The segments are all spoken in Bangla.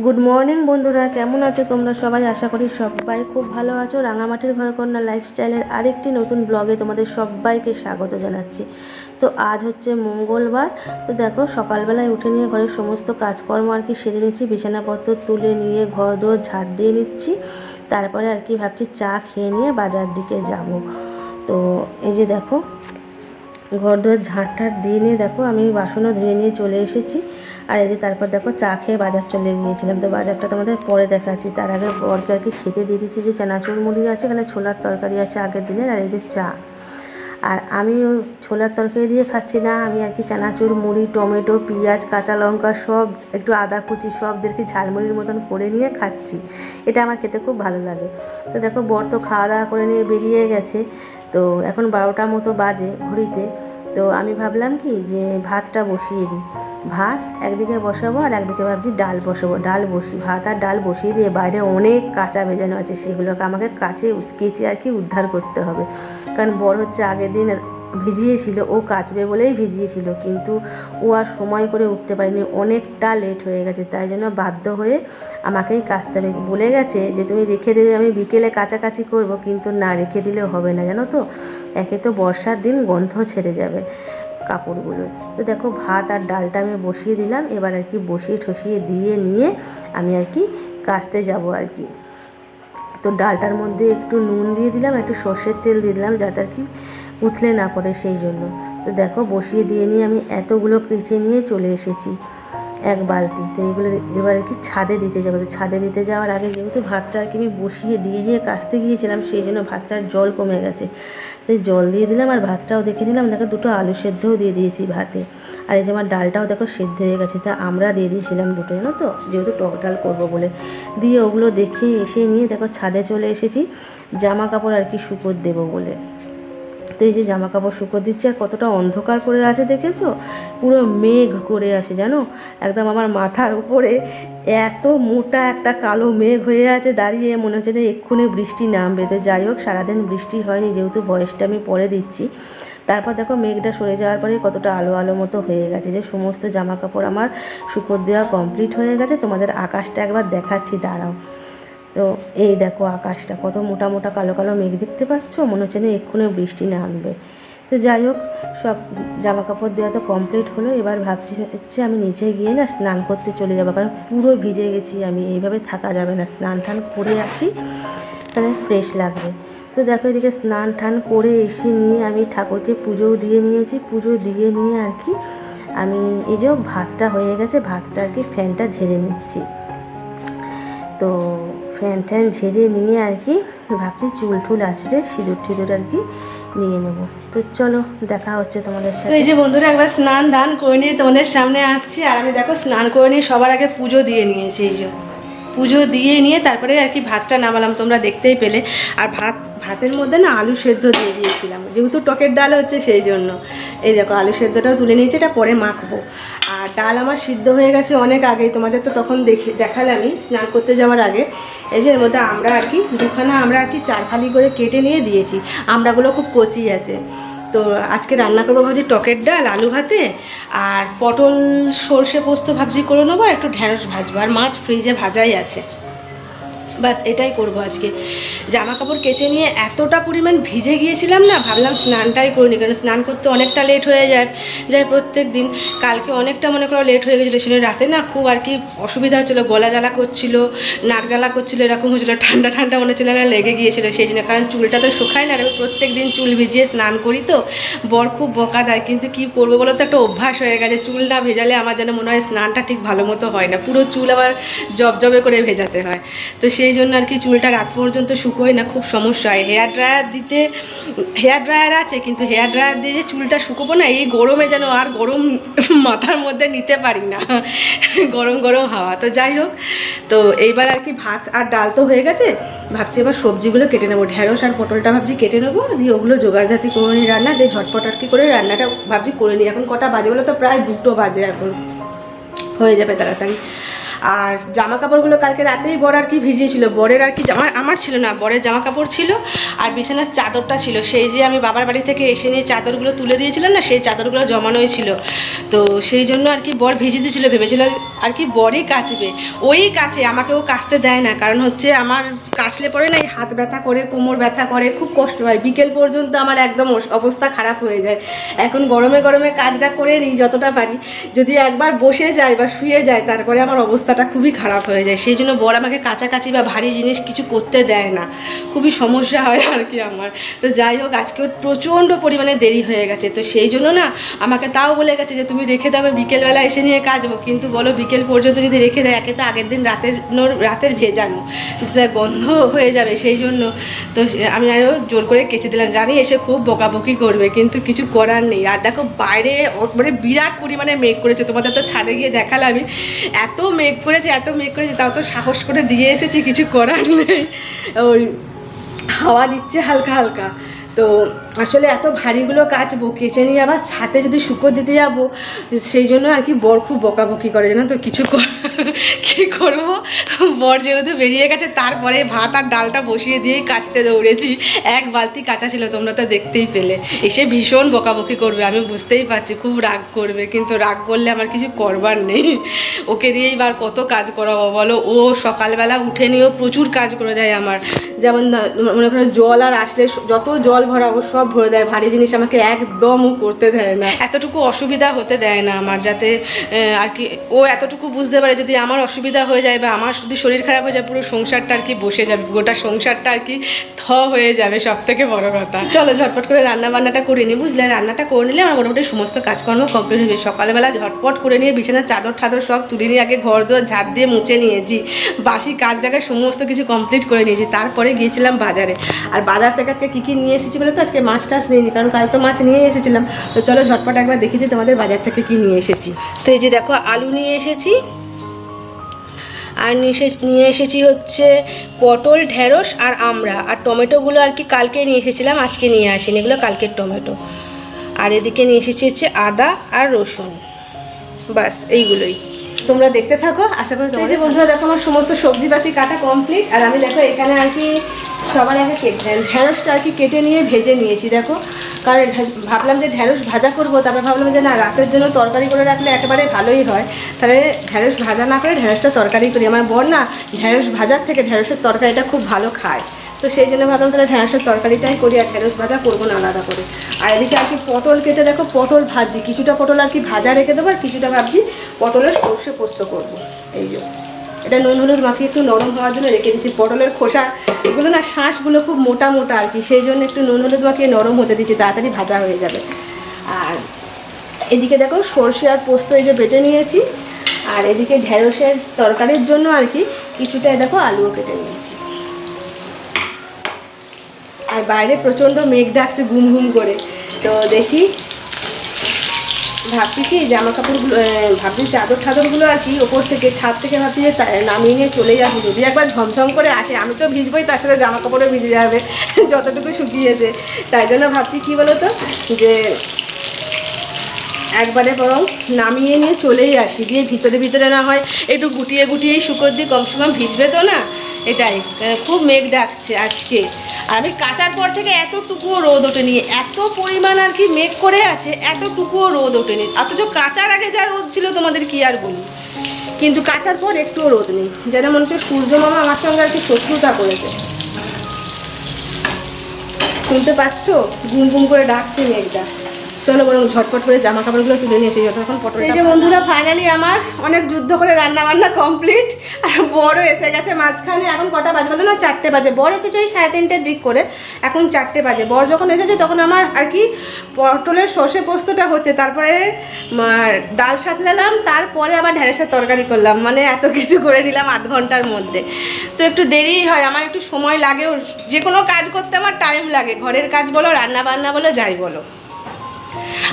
গুড মর্নিং বন্ধুরা। কেমন আছো তোমরা? সবাই আশা করি সবাই খুব ভালো আছো। রাঙামাটির ঘরকন্যা লাইফস্টাইলের আরেকটি নতুন ব্লগে তোমাদের সবাইকে স্বাগত জানাচ্ছি। তো আজ হচ্ছে মঙ্গলবার। তো দেখো, সকালবেলায় উঠে নিয়ে ঘরের সমস্ত কাজকর্ম আর কি সেরে নিচ্ছি। বিছানাপত্র তুলে নিয়ে ঘর দোর ঝাড় দিয়ে নিচ্ছি। তারপরে আর কি ভাবছি চা খেয়ে নিয়ে বাজার দিকে যাব। তো এই যে দেখো ঘর ঝাঁট ঠাট দিয়ে নিয়ে দেখো, আমি বাসনও ধুয়ে নিয়ে চলে এসেছি। আর এই যে তারপর দেখো, চা খেয়ে বাজার চলে গিয়েছিলাম। তো বাজারটা তোমাদের পরে দেখাচ্ছি। তার আগে বরকে আর কি খেতে দিয়ে দিচ্ছি যে চানাচুর মুড়ি আছে, এখানে ছোলার তরকারি আছে আগের দিনের, আর এই যে চা। আর আমি ছোলার তরকারি দিয়ে খাচ্ছি না। আমি আর কি চানাচুর, মুড়ি, টমেটো, পেঁয়াজ, কাঁচা লঙ্কা সব, একটু আদা কুচি সবদেরকে ঝালমুড়ির মতন করে নিয়ে খাচ্ছি। এটা আমার খেতে খুব ভালো লাগে। তো দেখো বর তো খাওয়া দাওয়া করে নিয়ে বেরিয়ে গেছে। তো এখন বারোটা মতো বাজে ঘড়িতে। তো আমি ভাবলাম কি যে ভাতটা বসিয়ে দিই। ভাত একদিকে বসাবো আর একদিকে ভাবছি ডাল বসাবো, ডাল বসি, ভাত আর ডাল বসিয়ে দিয়ে বাইরে অনেক কাঁচা ভেজানো আছে, সেগুলোকে আমাকে কাচে কেচে আর কি উদ্ধার করতে হবে। কারণ বড় হচ্ছে আগের দিন ভিজিয়েছিল, ও কাচবে বলেই ভিজিয়েছিল, কিন্তু ও আর সময় করে উঠতে পারেনি, অনেকটা লেট হয়ে গেছে, তাই জন্য বাধ্য হয়ে আমাকেই কাচতে হবে। বলে গেছে যে, তুমি রেখে দেবে, আমি বিকেলে কাছাকাছি করব, কিন্তু না, রেখে দিলেও হবে না, জানো তো? একে তো বর্ষার দিন গন্ধ ছেড়ে যাবে কাপড়গুলো তো দেখো, ভাত আর ডালটা আমি বসিয়ে দিলাম, এবার আর কি বসিয়ে ঠসিয়ে দিয়ে নিয়ে আমি আর কি কাচতে যাব আর কি। তো ডালটার মধ্যে একটু নুন দিয়ে দিলাম, একটু সর্ষের তেল দিয়ে দিলাম, যাতে আর কি উথলে না পড়ে সেই জন্য। তো দেখো, বসিয়ে দিয়ে নিয়ে আমি এতগুলো কেচে নিয়ে চলে এসেছি এক বালতি। তো এগুলো এবার কি ছাদে দিতে যাব। তো ছাদে দিতে যাওয়ার আগে যেহেতু ভাতটা আর কি আমি বসিয়ে দিয়ে নিয়ে কাচতে গিয়েছিলাম, সেই জন্য ভাতটার জল কমে গেছে। তাই জল দিয়ে দিলাম আর ভাতটাও দেখে নিলাম। দেখো, দুটো আলু সেদ্ধও দিয়ে দিয়েছি ভাতে। আর এই যে আমার ডালটাও দেখো সেদ্ধ হয়ে গেছে। তা আমরা দিয়ে দিয়েছিলাম দুটো, জানো তো? যেহেতু টক ডাল করব বলে। দিয়ে ওগুলো দেখে এসে নিয়ে দেখো ছাদে চলে এসেছি। জামা কাপড় আর কি শুকোর দেবো বলে। তো এই যে জামা কাপড় শুকো দিচ্ছে, আর কতটা অন্ধকার করে আছে দেখেছ? পুরো মেঘ করে আসে, জানো? একদম আমার মাথার উপরে এত মোটা একটা কালো মেঘ হয়ে আছে, দাঁড়িয়ে মনে হচ্ছে না এক্ষুনি বৃষ্টি নামবে। তো যাই হোক, সারাদিন বৃষ্টি হয়নি, যেহেতু বয়সটা আমি পরে দিচ্ছি। তারপর দেখো মেঘটা সরে যাওয়ার পরে কতটা আলো আলো মতো হয়ে গেছে। যে সমস্ত জামা কাপড় আমার শুকোর দেওয়া কমপ্লিট হয়ে গেছে, তোমাদের আকাশটা একবার দেখাচ্ছি, দাঁড়াও। তো এই দেখো আকাশটা, কত মোটা মোটা কালো কালো মেঘ দেখতে পাচ্ছ? মনে হচ্ছে না এক্ষুনি বৃষ্টি নামবে। তো যাই হোক, সব জামা কাপড় দেওয়া তো কমপ্লিট হলো। এবার ভাবছি হচ্ছে আমি নিচে গিয়ে না স্নান করতে চলে যাব, কারণ পুরো ভিজে গেছি আমি। এইভাবে থাকা যাবে না। স্নান টান করে আসি, তাহলে ফ্রেশ লাগবে। তো দেখো এদিকে স্নান টান করে এসে নিয়ে আমি ঠাকুরকে পুজোও দিয়ে নিয়েছি। পুজো দিয়ে নিয়ে আর কি আমি এই যে ভাতটা হয়ে গেছে, ভাতটা আর কি ফ্যানটা ঝেড়ে নিচ্ছি। তো ফ্যান ট্যান ঝেড়ে নিয়ে আর কি ভাবছি চুল টুল আসলে সিঁদুর টিঁদুর আর কি নিয়ে নেব। তো চলো দেখা হচ্ছে তোমাদের সাথে এই যে বন্ধুরা একবার স্নান দান করে নিয়ে তোমাদের সামনে আসছি। আর আমি দেখো স্নান করে নিয়ে সবার আগে পুজো দিয়ে নিয়েছি এই যে। পুজো দিয়ে নিয়ে তারপরে আর কি ভাতটা নামালাম, তোমরা দেখতেই পেলে। আর ভাত, ভাতের মধ্যে না আলু সেদ্ধ দিয়ে দিয়েছিলাম। যেহেতু টকের ডাল হচ্ছে সেই জন্য। এই দেখো, আলু সেদ্ধটাও তুলে নিয়েছি, এটা পরে মাখবো। আর ডাল আমার সিদ্ধ হয়ে গেছে অনেক আগেই, তোমাদের তো তখন দেখে, দেখালামই স্নান করতে যাওয়ার আগে। এই যে এর মধ্যে আমরা আর কি, দুখানা আমরা আর কি চার ফালি করে কেটে নিয়ে দিয়েছি। আমরাগুলো খুব কচি আছে। তো আজকে রান্না করব ভাবছি টকের ডাল, আলু ভাতে, আর পটল সর্ষে পোস্ত ভাবছি করে নেব একটু ঢ্যাঁড়স ভাজবো। আর মাছ ফ্রিজে ভাজাই আছে। বাস এটাই করব আজকে। জামা কাপড় কেচে নিয়ে এতটা পরিমাণ ভিজে গিয়েছিলাম না, ভাবলাম স্নানটাই করিনি, কারণ স্নান করতে অনেকটা লেট হয়ে যায়। যায় প্রত্যেক দিন, কালকে অনেকটা মনে করো লেট হয়ে গেছিল সেটা রাতে না খুব আর কি অসুবিধা হচ্ছিল, গলা জ্বালা করছিল, নাক জ্বালা করছিল, এরকম হচ্ছিল, ঠান্ডা ঠান্ডা মনে হচ্ছিল না, লেগে গিয়েছিল, সেই জন্য, কারণ চুলটা তো শুকায় না, আমি প্রত্যেক দিন চুল ভিজিয়ে স্নান করি তো, বর খুব বকা দেয়, কিন্তু কি করব বলো তো, একটা অভ্যাস হয়ে গেছে, চুল না ভেজালে আমার যেন মনে হয় স্নানটা ঠিক ভালো মতো হয় না, পুরো চুল আবার জবজবে করে ভেজাতে হয়। তো সেই জন্য আর কি চুলটা রাত পর্যন্ত শুকোয় না, খুব সমস্যা হয়। হেয়ার ড্রায়ার দিতে হেয়ার ড্রায়ার আছে, কিন্তু হেয়ার ড্রায়ার দিয়ে যে চুলটা শুকোবো না, এই গরমে যেন আর গরম মাথার মধ্যে নিতে পারি না। গরম গরম হাওয়া। তো যাই হোক, তো এইবার আর কি ভাত আর ডাল তো হয়ে গেছে। ভাবছি এবার সবজিগুলো কেটে নেব। ঢেঁড়স আর পটলটা ভাবছি কেটে নেব। দিয়ে ওগুলো জোগাড় জোগাড়জাতি করে নিই রান্না। দিয়ে ঝটপট আর কি করে রান্নাটা ভাবছি করে নিই। এখন কটা বাজে বলো তো? প্রায় দুটো বাজে এখন। হয়ে যাবে তাড়াতাড়ি। আর জামা কাপড়গুলো কালকে রাতেই বর আর কি ভিজিয়েছিল। বরের আর কি জামা আমার ছিল না, বরের জামা কাপড় ছিল আর বিছানার চাদরটা ছিল। সেই যে আমি বাবার বাড়ি থেকে এসে নিয়ে চাদরগুলো তুলে দিয়েছিলাম না, সেই চাদরগুলো জমানোই ছিল। তো সেই জন্য আর কি বর ভিজে দিয়েছিল ভেবেছিল আর কি বরই কাচবে। ওই কাছে আমাকেও কাচতে দেয় না। কারণ হচ্ছে আমার কাচলে পরে না, এই হাত ব্যথা করে, কোমর ব্যথা করে, খুব কষ্ট হয়। বিকেল পর্যন্ত আমার একদম অবস্থা খারাপ হয়ে যায়। এখন গরমে গরমে কাজটা করে নিই যতটা পারি। যদি একবার বসে যায় বা শুয়ে যায়, তারপরে আমার অবস্থাটা খুবই খারাপ হয়ে যায়। সেই জন্য বর আমাকে কাছাকাছি বা ভারী জিনিস কিছু করতে দেয় না। খুবই সমস্যা হয় আর কি আমার। তো যাই হোক আজকেও প্রচণ্ড পরিমাণে দেরি হয়ে গেছে। তো সেই জন্য না, আমাকে তাও বলে গেছে যে, তুমি রেখে দেবে বিকেলবেলা এসে নিয়ে কাচবো কিন্তু বলো, বিকেল পর্যন্ত যদি রেখে দেয়, একে তো আগের দিন রাতের নোর- রাতের ভেজানো। গন্ধ হয়ে যাবে সেই জন্য। তো আমি আরও জোর করে কেচে দিলাম। জানি এসে খুব বকাবকি করবে, কিন্তু কিছু করার নেই। আর দেখো, বাইরে মানে বিরাট পরিমাণে মেঘ করেছে। তোমাদের তো ছাদে গিয়ে দেখালামই। এত মেঘ করেছে এত মেঘ করেছে, তাও তো সাহস করে দিয়ে এসেছি, কিছু করার নেই। ওই হাওয়া দিচ্ছে হালকা হালকা। তো আসলে এত ভারীগুলো কাচবো কেচে নিয়ে আবার ছাতে যদি শুকো দিতে যাব, সেই জন্য আর কি বর খুব বকাবকি করে, জানো তো? কিছু কি করব? বর যেহেতু বেরিয়ে গেছে, তারপরে ভাত আর ডালটা বসিয়ে দিয়েই কাচতে দৌড়েছি। এক বালতি কাঁচা ছিল, তোমরা তো দেখতেই পেলে। এসে ভীষণ বকাবকি করবে, আমি বুঝতেই পারছি, খুব রাগ করবে, কিন্তু রাগ করলে আমার কিছু করবার নেই। ওকে দিয়েই বার কত কাজ করাবো বলো? ও সকালবেলা উঠে নিয়েও প্রচুর কাজ করে দেয় আমার। যেমন মনে করো জল আর আসলে যত জল ভরাবো সব ভরে দেয় ভারী জিনিস আমাকে একদমও করতে দেয় না। এতটুকু অসুবিধা হতে দেয় না আমার যাতে আর কি ও এতটুকু বুঝতে পারে যদি আমার অসুবিধা হয়ে যায় বা আমার যদি শরীর খারাপ হয়ে যায় পুরো সংসারটা আর কি বসে যাবে গোটা সংসারটা আর কি থ হয়ে যাবে সব থেকে বড় কথা। চলো ঝটপট করে রান্না বান্নাটা করে নিই বুঝলে? রান্নাটা করে নিলে আমার মোটামুটি সমস্ত কাজকর্ম কমপ্লিট হবে সকালবেলা ঝটপট করে নিয়ে বিছানার চাদর ঠাদর সব তুলে নিয়ে আগে ঘর দুয়ার ঝাড় দিয়ে মুছে নিয়েছি। বাসি কাজটাকে সমস্ত কিছু কমপ্লিট করে নিয়েছি। তারপরে গিয়েছিলাম বাজারে। আর বাজার থেকে আজকে কী কী নিয়ে এসেছি বলে তো, আজকে মাছ টাছ নিয়ে কারণ কাল তো মাছ নিয়ে এসেছিলাম। তো চলো ঝটপট একবার দেখি যে তোমাদের বাজার থেকে কি নিয়ে এসেছি। তো এই যে দেখো, আলু নিয়ে এসেছি। আর নিয়ে এসেছি হচ্ছে পটল, ঢেঁড়স আর আমড়া। আর টমেটোগুলো আর কি কালকে নিয়ে এসেছিলাম, আজকে নিয়ে আসিনি। এগুলো কালকের টমেটো। আর এদিকে নিয়ে এসেছি হচ্ছে আদা আর রসুন। বাস, এইগুলোই। তোমরা দেখতে থাকো, আশা করি যে বন্ধুরা, দেখো আমার সমস্ত সবজিপাতি কাটা কমপ্লিট আর আমি দেখো এখানে আর কি সবার আগে কেটে ঢেঁড়সটা আর কি কেটে নিয়ে ভেজে নিয়েছি, দেখো। কারণ ভাবলাম যে ঢেঁড়স ভাজা করব, তারপরে ভাবলাম যে না, রাতের জন্য তরকারি করে রাখলে একেবারে ভালোই হয়। তাহলে ঢেঁড়স ভাজা না করে ঢেঁড়সটা তরকারি করি। আমার বর না ঢেঁড়স ভাজার থেকে ঢেঁড়সের তরকারিটা খুব ভালো খায়। তো সেই জন্য ভাবলাম তাহলে ঢেঁড়সের তরকারিটাই করি আর ঢেঁড়স ভাজা করব না আলাদা করে। আর এদিকে আর কি পটল কেটে দেখো, পটল ভাজি কিছুটা পটল আর কি ভাজা রেখে দেবো, আর কিছুটা ভাবছি পটলের সর্ষে পোস্ত করব। এই যে। এটা নুন হলুদ মাখিয়ে একটু নরম হওয়ার জন্য রেখে দিচ্ছি। পটলের খোসা, এগুলো না শাঁসগুলো খুব মোটা মোটা আর কি, সেই জন্য একটু নুন হলুদ মাখিয়ে নরম হতে দিচ্ছি, তাড়াতাড়ি ভাজা হয়ে যাবে। আর এদিকে দেখো সর্ষে আর পোস্ত এই যে বেটে নিয়েছি, আর এদিকে ঢেঁড়সের তরকারির জন্য আর কি কিছুটা দেখো আলুও কেটে নিয়েছি। আর বাইরে প্রচণ্ড মেঘ ডাকছে ঘুম ঘুম করে, তো দেখি ভাবছি কি, জামা কাপড়গুলো ভাবছি চাদর ঠাদরগুলো আর কি, ওপর থেকে ছাদ থেকে ভাবছি যে নামিয়ে নিয়ে চলে যাব। যদি একবার ঝমঝম করে আসে, আমি তো ভিজবই, তার সাথে জামা কাপড়ও ভিজে যাবে, যতটুকু শুকিয়েছে। তাই জন্য ভাবছি কি বলো তো যে একবারে বরং নামিয়ে নিয়ে চলেই আসি, দিয়ে ভিতরে ভিতরে না হয় একটু গুটিয়ে গুটিয়েই শুকোর দিয়ে কমসে কম ভিজবে তো না, এটাই। খুব মেঘ ডাকছে আজকে। আমি কাচার পর থেকে এতটুকুও রোদ ওঠেনি। এত পরিমাণ আর কি মেঘ করে আছে, এতটুকুও রোদ ওঠেনি। অথচ কাচার আগে যা রোদ ছিল তোমাদের কি আর বলি? কিন্তু কাচার পর একটুও রোদ নেই। যেন মনে হচ্ছে সূর্য মামা আমার সঙ্গে আর কি শত্রুতা করেছে। শুনতে পাচ্ছ? গুম করে ডাকছে মেঘটা। চলো বরং ঝটপট করে জামা কাপড়গুলো তুলে নিয়ে এসে যতক্ষণ পটল এই যে বন্ধুরা ফাইনালি আমার অনেক যুদ্ধ করে রান্না বান্না কমপ্লিট আর বড় এসে গেছে মাঝখানে এখন কটা বাজে বলো না? চারটে বাজে। বর এসেছে ওই সাড়ে তিনটের দিক করে এখন চারটে বাজে। বর যখন এসেছে তখন আমার আর কি পটলের সর্ষে পোস্তটা হচ্ছে তারপরে ডাল সাতলালাম তারপরে আবার ঢেঁড়সের তরকারি করলাম। মানে এত কিছু করে নিলাম আধ ঘণ্টার মধ্যে। তো একটু দেরি হয় আমার একটু সময় লাগে যে কোনো কাজ করতে আমার টাইম লাগে। ঘরের কাজ বলো রান্না বান্না বলো যাই বলো।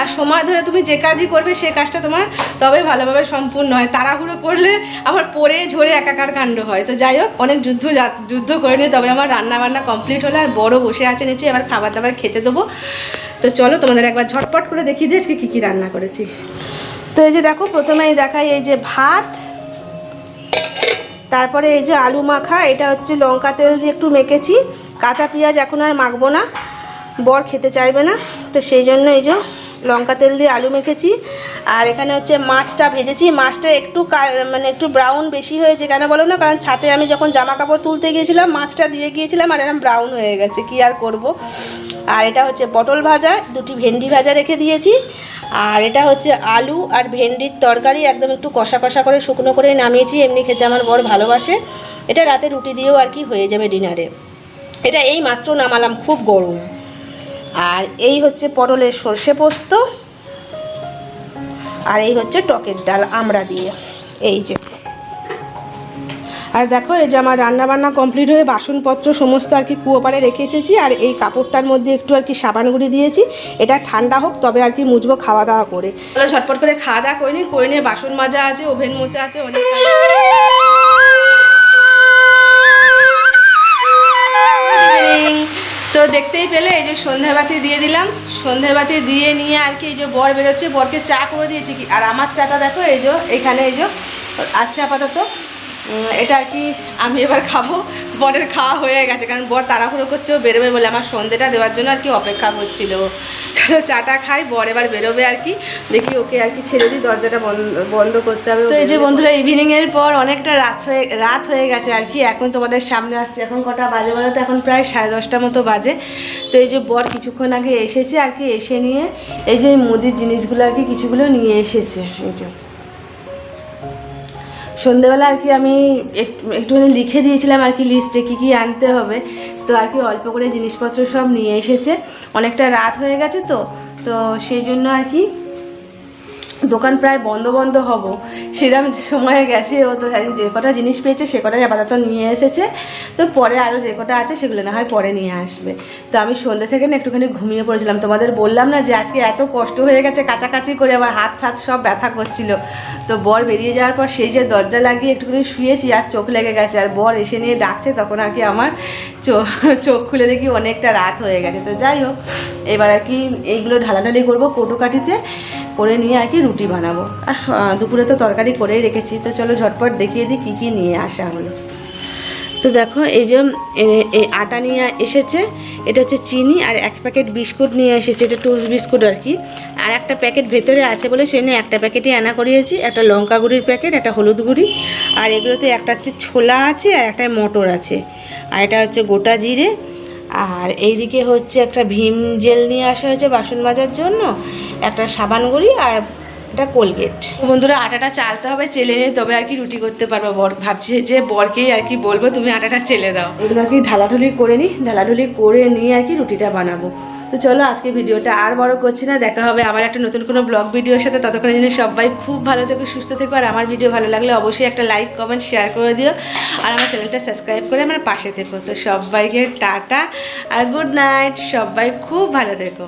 আর সময় ধরে তুমি যে কাজই করবে, সে কাজটা তোমার তবে ভালোভাবে সম্পূর্ণ হয়। তাড়াহুড়ো করলে আমার পরে ঝরে একাকার কাণ্ড হয়। তো যাই হোক, অনেক যুদ্ধ যুদ্ধ করে নিয়ে তবে আমার রান্না বান্না কমপ্লিট হলো আর বড় বসে আছে নিচে, এবার খাবার দাবার খেতে দেবো। তো চলো তোমাদের একবার ঝটপট করে দেখিয়ে দিই আজকে কী কী রান্না করেছি। তো এই যে দেখো, প্রথমেই দেখাই এই যে ভাত, তারপরে এই যে আলু মাখা, এটা হচ্ছে লঙ্কা তেল দিয়ে একটু মেখেছি। কাঁচা পেঁয়াজ এখন আর মাখবো না, বর খেতে চাইবে না। তো সেই জন্য এই যে লঙ্কা তেল দিয়ে আলু মেখেছি। আর এখানে হচ্ছে মাছটা ভেজেছি। মাছটা একটু মানে একটু ব্রাউন বেশি হয়েছে কেন বলো না? কারণ ছাতে আমি যখন জামা কাপড় তুলতে গিয়েছিলাম, মাছটা দিয়ে গিয়েছিলাম আর এরকম ব্রাউন হয়ে গেছে। কি আর করব? আর এটা হচ্ছে পটল ভাজা। দুটি ভেন্ডি ভাজা রেখে দিয়েছি। আর এটা হচ্ছে আলু আর ভেন্ডির তরকারি। একদম একটু কষা কষা করে, শুকনো করে নামিয়েছি। এমনি খেতে আমার বর ভালোবাসে। এটা রাতে রুটি দিয়েও আর কি হয়ে যাবে ডিনারে। এটা এই মাত্র নামালাম। খুব গরম। আর এই হচ্ছে পটলের সর্ষে পোস্ত, আর এই হচ্ছে টকের ডাল আমড়া দিয়ে, এই যে। আর দেখো, এই যে আমার রান্না বান্না কমপ্লিট হয়ে বাসনপত্র সমস্ত আর কি কুয়োপারে রেখে এসেছি, আর এই কাপড়টার মধ্যে একটু আর কি সাবান গুঁড়ি দিয়েছি। এটা ঠান্ডা হোক, তবে আর কি মুছবো খাওয়া দাওয়া করে। চলো ঝটপট করে খাওয়া দাওয়া করে নিই করে নিয়ে বাসন মাজা আছে, ওভেন মোচা আছে, অনেক তো দেখতেই পেলে এই যে সন্ধ্যাবাতি দিয়ে দিলাম। সন্ধ্যাবাতি দিয়ে নিয়ে আর কি এই যে বর বেরোচ্ছে বরকে চা করে দিয়েছি কি? আর আমার চাটা দেখো এই যে এখানে এই যে। আছে আপাতত। উম, এটা আর কি আমি এবার খাব। বরের খাওয়া হয়ে গেছে কারণ বর তাড়াহুড়ো করছে ও বেরোবে বলে আমার সন্ধেটা দেওয়ার জন্য আর কি অপেক্ষা করছিল। চলো চাটা খাই বর এবার বেরোবে আর কি। দেখি ওকে আর কি ছেড়ে দিই দরজাটা বন্ধ বন্ধ করতে হবে তো এই যে বন্ধুরা ইভিনিং এর পর অনেকটা রাত হয়ে রাত হয়ে গেছে আর কি এখন তোমাদের সামনে আসছে। এখন কটা বাজে বলো তো? এখন প্রায় সাড়ে দশটা মতো বাজে। তো এই যে বর কিছুক্ষণ আগে এসেছে আর কি এসে নিয়ে এই যে মুদির জিনিসগুলো আর কি কিছুগুলো নিয়ে এসেছে। এই যে সন্ধেবেলা আর কি আমি একটু একটুখানি লিখে দিয়েছিলাম আর কি লিস্টে কী কী আনতে হবে। তো আর কি অল্প করে জিনিসপত্র সব নিয়ে এসেছে। অনেকটা রাত হয়ে গেছে তো তো সেই জন্য আর কি দোকান প্রায় বন্ধ বন্ধ হব। সেরকম সময়ে গেছে, ও তো যে কটা জিনিস পেয়েছে, সে কটাই আপাতত নিয়ে এসেছে। তো পরে আরও যে কটা আছে, সেগুলো না হয় পরে নিয়ে আসবে। তো আমি সন্ধ্যে থেকে না একটুখানি ঘুমিয়ে পড়েছিলাম। তোমাদের বললাম না যে আজকে এত কষ্ট হয়ে গেছে কাছাকাছি করে আমার হাত ঠাত সব ব্যথা করছিল। তো বর বেরিয়ে যাওয়ার পর সেই যে দরজা লাগিয়ে একটুখানি শুয়েছি, আর চোখ লেগে গেছে। আর বর এসে নিয়ে ডাকছে, তখন আর কি আমার চোখ চোখ খুলে দেখি অনেকটা রাত হয়ে গেছে। তো যাই হোক, এবার আর কি এইগুলো ঢালাঢালি করব কটুকাঠিতে। করে নিয়ে আর কি রুটি বানাবো। আর দুপুরে তো তরকারি করেই রেখেছি, তো চলো ঝটপট দেখিয়ে দিই কী কী নিয়ে আসা হলো। তো দেখো, এই যে এই আটা নিয়ে এসেছে, এটা হচ্ছে চিনি, আর এক প্যাকেট বিস্কুট নিয়ে এসেছে, এটা টোস্ট বিস্কুট আর কি। আর একটা প্যাকেট ভেতরে আছে বলে সে নিয়ে একটা প্যাকেটই আনা করিয়েছি, একটা লঙ্কা গুঁড়ির প্যাকেট, একটা হলুদ গুঁড়ি, আর এগুলোতে একটা হচ্ছে ছোলা আছে, আর একটা মটর আছে। আর এটা হচ্ছে গোটা জিরে আর এইদিকে হচ্ছে একটা ভীম জেল নিয়ে আসা হয়েছে বাসন মাজার জন্য একটা সাবান গুঁড়ি আর এটা কোলগেট। বন্ধুরা আটাটা চালতে হবে চেলে নিয়ে তবে আর কি রুটি করতে পারব। বর ভাবছি যে বরকেই আর কি বলব তুমি আটাটা চেলে দাও। এগুলো আর কি ঢালাঢুলি করে নিই ঢালাঢুলি করে নিয়ে আর কি রুটিটা বানাবো। তো চলো আজকে ভিডিওটা আর বড় করছি না, দেখা হবে আবার একটা নতুন কোনো ব্লগ ভিডিওর সাথে। ততক্ষণে জন্য সবাই খুব ভালো থেকো, সুস্থ থেকো, আর আমার ভিডিও ভালো লাগলে অবশ্যই একটা লাইক কমেন্ট শেয়ার করে দিও। আর আমার চ্যানেলটা সাবস্ক্রাইব করে আমার পাশে থেকো। তো সবাইকে টাটা, আর গুড নাইট সবাই খুব ভালো থেকো।